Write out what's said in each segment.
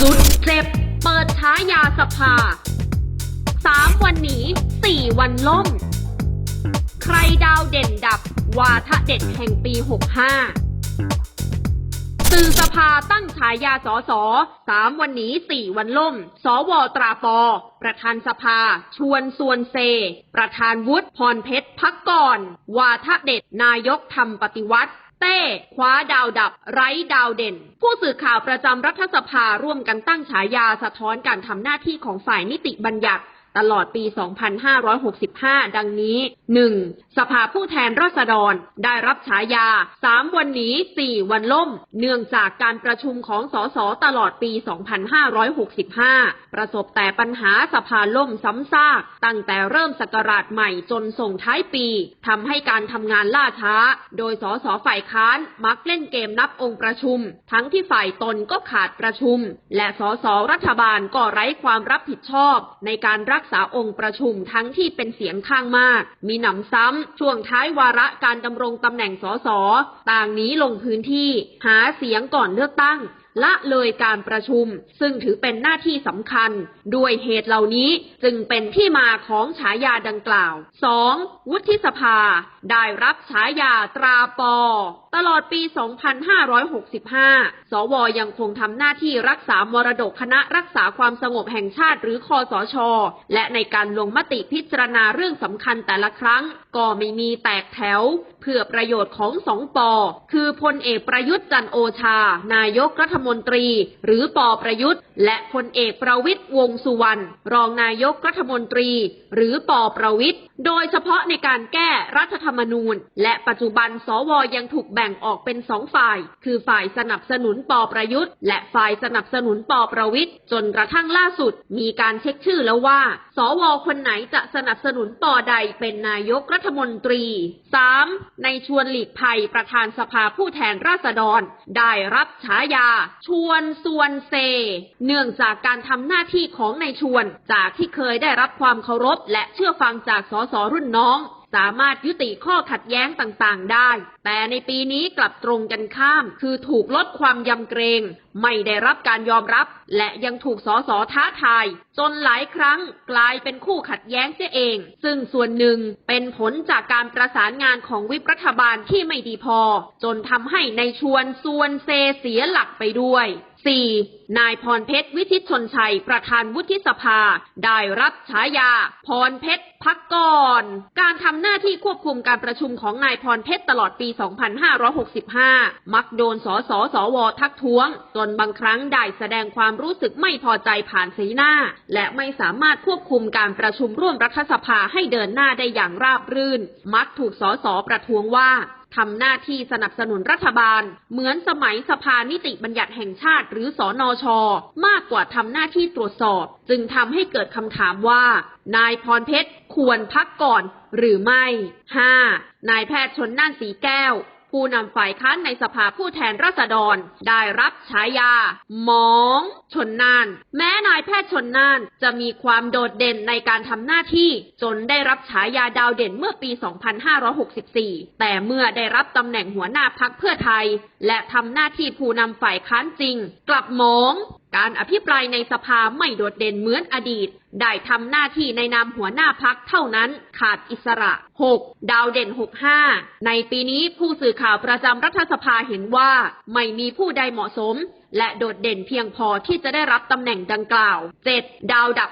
สุดเจ็บ เปิดช้ายาสภาสามวันหนีสี่วันล่ม ใครดาวเด่นดับ วาทะเด็ดแห่งปี 65 สื่อสภาตั้งฉายาสอสอสามวันหนีสี่วันล่ม สวตราปอ ประธานสภา ชวนส่วนเซ ประธานวุฒิพรเพชรพักก่อน วาทะเด็ดนายกทำปฏิวัติ เต้คว้าดาวดับ ไร้ดาวเด่น ผู้สื่อข่าวประจำรัฐสภาร่วมกันตั้งฉายาสะท้อนการทำหน้าที่ของฝ่ายนิติบัญญัติ ตลอดปี 2565 ดังนี้ 1. สภาผู้แทนราษฎร ได้รับฉายา 3 วันหนี4 วันล่ม เนื่องจากการประชุมของสสตลอดปี 2565 ประสบแต่ปัญหาสภาล่มซ้ำซาก ตั้งแต่เริ่มสกราชใหม่จนส่งท้ายปีทำให้การทำงานล่าช้า โดยสสฝ่ายค้านมักเล่นเกมนับองค์ประชุม ทั้งที่ฝ่ายตนก็ขาดประชุม และสสรัฐบาลก็ไร้ความรับผิดชอบ ในการรักษาองค์ประชุมทั้งที่เป็นเสียงข้างมาก มีหนำซ้ำ ช่วงท้ายวาระการดำรงตำแหน่งสสต่างนี้ลงพื้นที่ หาเสียงก่อนเลือกตั้ง ละเลยการประชุม ซึ่งถือเป็นหน้าที่สำคัญ ด้วยเหตุเหล่านี้จึงเป็นที่มาของฉายาดังกล่าว 2. วุฒิสภา ได้รับฉายาตราปอ ตลอดปี 2565 สวยังคงทำหน้าที่รักษามรดกคณะรักษาความสงบแห่งชาติหรือคอสช และในการลงมติพิจารณาเรื่องสำคัญแต่ละครั้ง ก็ไม่มีแตกแถว พื่อประโยชน์ของสองปอ คือพลเอกประยุทธ์จันโอชา นายกรัฐมนตรี หรือปอประยุทธ์ และพลเอกประวิทยวงสุวรรณรองนายกรัฐมนตรี หรือปอประวิทยโดยเฉพาะในการแก้รัฐธรรมนูญ และปัจจุบันสวยังถูกแบ่งออกเป็นสองฝ่าย คือฝ่ายสนับสนุนปอประยุทธ์ และฝ่ายสนับสนุนปอประวิตยจนกระทั่งล่าสุด มีการเช็คชื่อแล้วว่า สวคนไหนจะสนับสนุนปอใดเป็นนายกรัฐมนตรี 3. ในชวนหลีกภัยประธานสภาผู้แทนราษฎร ได้รับฉายา ชวนส่วนเซ เนื่องจากการทำหน้าที่ของในชวน จากที่เคยได้รับความเคารพและเชื่อฟังจากสสรุ่นน้อง สามารถยุติข้อขัดแย้งต่างๆ ได้ แต่ในปีนี้กลับตรงกันข้าม คือถูกลดความยำเกรง ไม่ได้รับการยอมรับ และยังถูกสสท้าทาย จนหลายครั้งกลายเป็นคู่ขัดแย้งเสียเอง ซึ่งส่วนหนึ่งเป็นผลจากการประสานงานของวิปรัฐบาลที่ไม่ดีพอ จนทำให้ในชวนส่วนเซเสียหลักไปด้วย 4. นายพรเพชรวิทิตชนชัย ประธานวุฒิสภา ได้รับฉายา พรเพชรพักก่อน การทำหน้าที่ควบคุมการประชุมของนายพรเพชรตลอดปี2565 มักโดนสสสวทักท้วง จนบางครั้งได้แสดงความรู้สึกไม่พอใจผ่านสีหน้า และไม่สามารถควบคุมการประชุมร่วมรัฐสภาให้เดินหน้าได้อย่างราบรื่น มักถูกสสประท้วงว่าทำหน้าที่สนับสนุนรัฐบาล เหมือนสมัยสภานิติบัญญัติแห่งชาติหรือสอนอชอมากกว่าทำหน้าที่ตรวจสอบ จึงทำให้เกิดคำถามว่า นายพรเพชรควรพักก่อน หรือไม่ 5. นายแพทย์ชนน่านสีแก้ว ผู้นำฝ่ายค้านในสภาผู้แทนราษฎร ได้รับฉายา หมอง ชนน่าน แม้นายแพทย์ชนน่านจะมีความโดดเด่นในการทำหน้าที่ จนได้รับฉายาดาวเด่นเมื่อปี 2564 แต่เมื่อได้รับตำแหน่งหัวหน้าพักเพื่อไทย และทำหน้าที่ผู้นำฝ่ายค้านจริง กลับหมองการอภิปรายในสภาไม่โดดเด่นเหมือนอดีต ได้ทำหน้าที่ในนามหัวหน้าพักเท่านั้น ขาดอิสระ 6. ดาวเด่น 65 ในปีนี้ผู้สื่อข่าวประจำรัฐสภาเห็นว่า ไม่มีผู้ใดเหมาะสมและโดดเด่นเพียงพอที่จะได้รับตำแหน่งดังกล่าว 7. ดาวดับ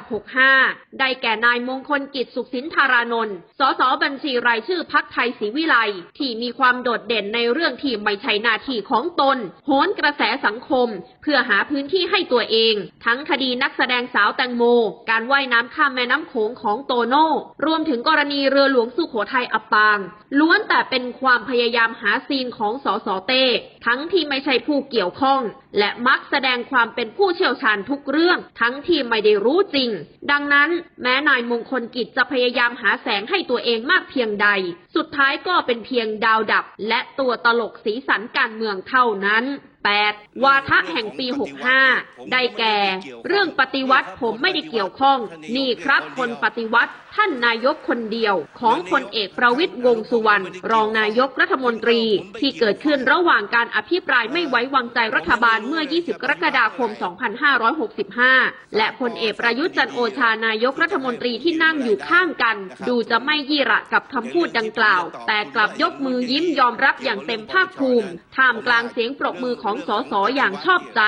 65 ได้แก่นายมงคลกิจสุขสินธารานนท์ สสบัญชีรายชื่อพักไทยศรีวิไลที่มีความโดดเด่นในเรื่องที่ไม่ใช่หน้าที่ของตน โหนกระแสสังคม เพื่อหาพื้นที่ให้ตัวเอง ทั้งคดีนักแสดงสาวแตงโม การว่ายน้ำข้ามแม่น้ำโขงของโตโน่ รวมถึงกรณีเรือหลวงสุโขทัยอับปาง ล้วนแต่เป็นความพยายามหาซีนของสสเต้ ทั้งที่ไม่ใช่ผู้เกี่ยวข้อง และมักแสดงความเป็นผู้เชี่ยวชาญทุกเรื่อง ทั้งที่ไม่ได้รู้จริง ดังนั้น แม้นายมงคลกิจจะพยายามหาแสงให้ตัวเองมากเพียงใด สุดท้ายก็เป็นเพียงดาวดับ และตัวตลกสีสันการเมืองเท่านั้น 8. วาทะแห่งปี 65 ได้แก่ เรื่องปฏิวัติผมไม่ได้เกี่ยวข้อง นี่ครับคนปฏิวัติท่านนายกคนเดียวของพลเอกประวิตยวงสุวรรณรองนายกรัฐมนตรี ที่เกิดขึ้นระหว่างการอภิปรายไม่ไว้วางใจรัฐบาลเมื่อ 20 กรกฎาคม 2565 และพลเอกประยุทธ์จันโอชานายกรัฐมนตรีที่นั่งอยู่ข้างกัน ดูจะไม่ยี่ระกับคำพูดดังกล่าว แต่กลับยกมือยิ้มยอมรับอย่างเต็มภาคภูมิท่ามกลางเสียงปรบมือของสสอย่างชอบใจ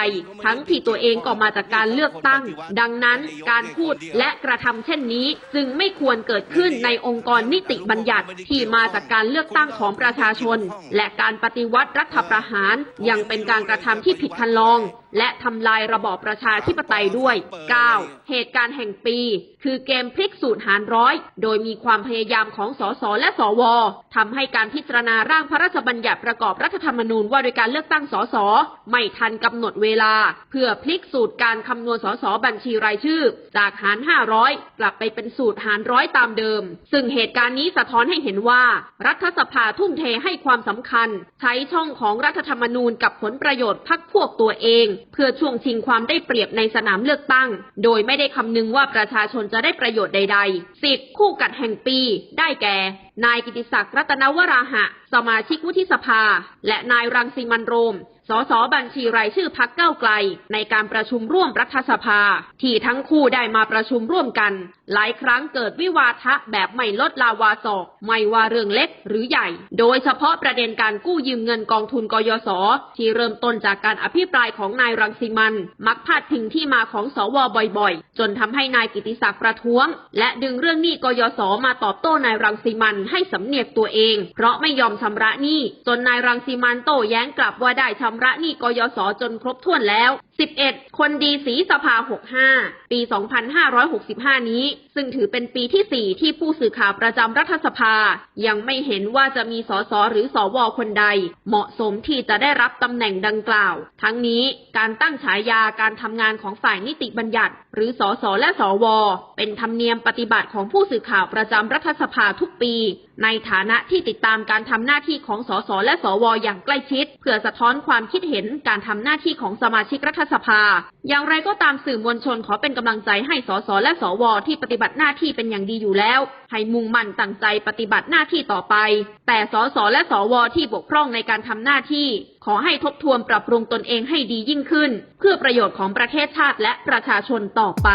ทั้งที่ตัวเองก็มาจากการเลือกตั้ง ดังนั้นการพูดและกระทำเช่นนี้ จึงไม่ควรเกิดขึ้นในองค์กรนิติบัญญัติที่มาจากการเลือกตั้งของประชาชน และการปฏิวัติรัฐประหารยังเป็นการกระทำที่ผิดคันลองและทำลายระบอบประชาธิปไตยด้วย 9. เหตุการณ์แห่งปี คือเกมพลิกสูตรหารร้อย โดยมีความพยายามของสสและสวทำให้การพิจารณาร่างพระราชบัญญัติประกอบรัฐธรรมนูญว่าโดยการเลือกตั้งสสไม่ทันกำหนดเวลา เพื่อพลิกสูตรการคำนวณสสบัญชีรายชื่อ จากหาร 500 กลับไปเป็นสูตรหารร้อยตามเดิม ซึ่งเหตุการณ์นี้สะท้อนให้เห็นว่า รัฐสภาทุ่มเทให้ความสำคัญ ใช้ช่องของรัฐธรรมนูญกับผลประโยชน์พักพวกตัวเองเพื่อช่วงชิงความได้เปรียบในสนามเลือกตั้ง โดยไม่ได้คำนึงว่าประชาชนจะได้ประโยชน์ใดๆ สิบคู่กัดแห่งปี ได้แก่ นายกิติศักดิ์รัตนวราหะ สมาชิกวุฒิสภา และนายรังสีมันโรม สสบัญชีรายชื่อพักเก้าไกล ในการประชุมร่วมรัฐสภา ที่ทั้งคู่ได้มาประชุมร่วมกัน หลายครั้งเกิดวิวาทะแบบไม่ลดลาวาศอก ไม่ว่าเรื่องเล็กหรือใหญ่ โดยเฉพาะประเด็นการกู้ยืมเงินกองทุนกยศที่เริ่มต้นจากการอภิปรายของนายรังสิมัน มักพาดพิงที่มาของสวบ่อยๆ จนทำให้นายกิติศักดิ์ประท้วง และดึงเรื่องหนี้กยศมาตอบโต้นายรังสิมันให้สำเนียกตัวเอง เพราะไม่ยอมชำระหนี้จนนายรังสิมันโต้แย้งกลับว่าได้ชำระหนี้กยศจนครบถ้วนแล้ว 11 คนดีสีสภา 65 ปี 2565 นี้ ซึ่งถือเป็นปีที่ 4 ที่ผู้สื่อข่าวประจำรัฐสภา ยังไม่เห็นว่าจะมีสสหรือสวคนใด เหมาะสมที่จะได้รับตำแหน่งดังกล่าว ทั้งนี้การตั้งฉายาการทำงานของฝ่ายนิติบัญญัติ หรือสสและสวเป็นธรรมเนียมปฏิบัติของผู้สื่อข่าวประจำรัฐสภาทุกปี ในฐานะที่ติดตามการทำหน้าที่ของสสและสวอย่างใกล้ชิด เพื่อสะท้อนความคิดเห็นการทำหน้าที่ของสมาชิกรัฐสภา อย่างไรก็ตามสื่อมวลชนขอเป็นกำลังใจให้สสและสวที่ปฏิบัติหน้าที่เป็นอย่างดีอยู่แล้ว ให้มุ่งมั่นตั้งใจปฏิบัติหน้าที่ต่อไป แต่สสและสวที่บกพร่องในการทำหน้าที่ ขอให้ทบทวนปรับปรุงตนเองให้ดียิ่งขึ้น เพื่อประโยชน์ของประเทศชาติและประชาชนต่อไป